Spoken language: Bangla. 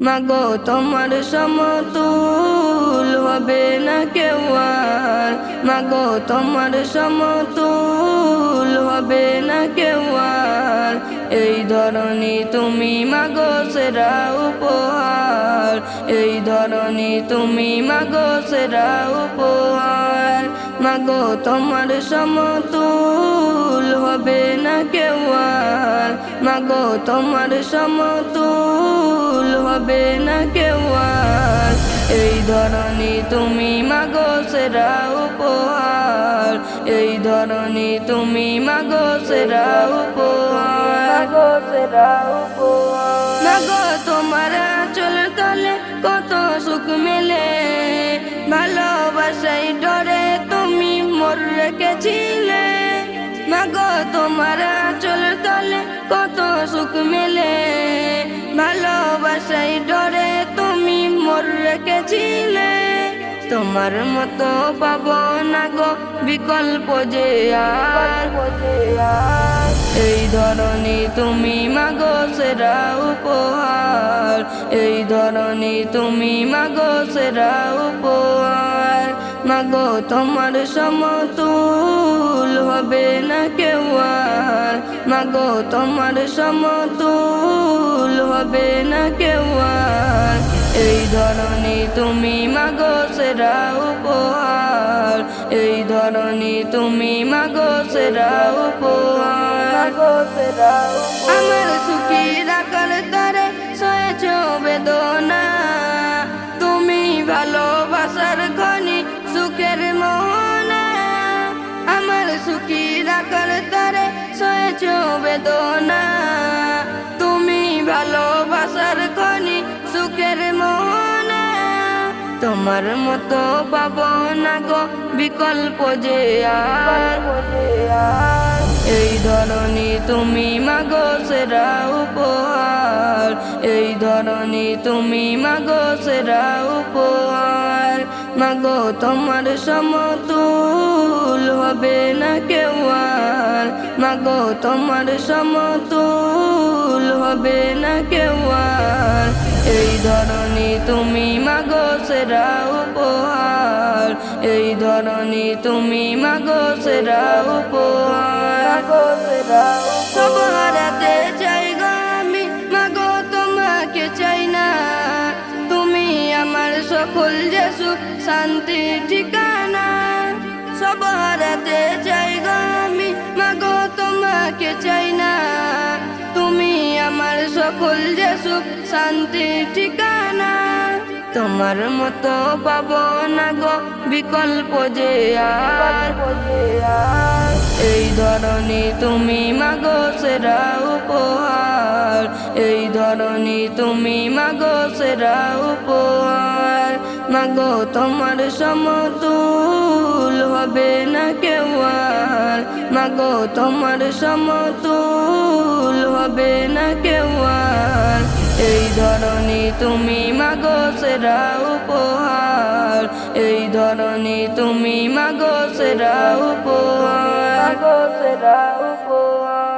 মাগো তোমার সমতুল হবে না কেউ আর। মাগো তোমার সমতুল হবে না কেউ আর। এই ধরনী তুমি মাগো, সেরা উপহার। এই ধরনী তুমি মাগো, সেরা উপহার। মাগো, তোমার সমতুল হবে না কেউ আর। মাগো, তোমার সমতুল হবে না কেউ আর। এই ধরনী তুমি মাগো, সেরা উপহার। এই ধরনী তুমি মাগো, সেরা উপহার। সেরা উপহার। মাগো, তোমার চল কত সুখ মেলে। ভালোবাসাই রেখেছিলে মাগো তোমার চল তলে কত সুখ মেলে। ভালোবাসাই ডরে তুমি মোর রেখেছিলে। তোমার মতো পাবো না গো, বিকল্প যে আর। এই ধরনী তুমি মাগো, সেরা উপহার। এই ধরনী তুমি মাগো, সেরা উপহার। মাগো তোমার সমতুল হবে না কেউ আর। মাগো তোমার সমতুল হবে না কেউ আর। এই ধরনী তুমি মাগো সেরা উপহার। এই ধরনী তুমি মাগো সেরা উপহার। আমার সুখী রাখার তোমার মতো পাবো না গো বিকল্প যে আর। এই ধরনী তুমি মাগো সেরা উপহার। এই ধরনী তুমি মাগো সেরা উপহার। মাগো তোমার সমতুল হবে না কেউ আর। মাগো তোমার সমতুল হবে না কেউ আর। এই ধরনী তুমি মাগো সেরা উপহার। এই ধরনী তুমি মাগো সেরা উপহার। সব হারাতে চাই গো আমি মাগো তোমাকে চাই না। তুমি আমার সকল যে সুখ শান্তি ঠিকানা। সব হারাতে চাই সকল যে সুখ, শান্তি ঠিকানা। তোমার মতো পাবো না গো বিকল্প যে আর। এই ধরনী তুমি মাগো সেরা উপহার। এই ধরনী তুমি মাগো সেরা উপহার। মাগো, তোমার সমতুল হবে না কেউ আর। মাগো, তোমার সমতুল হবে না ধরনী তুমি মাগো সেরা উপহার। এই ধরনী তুমি মাগো সেরা উপহার। সেরা উপহার।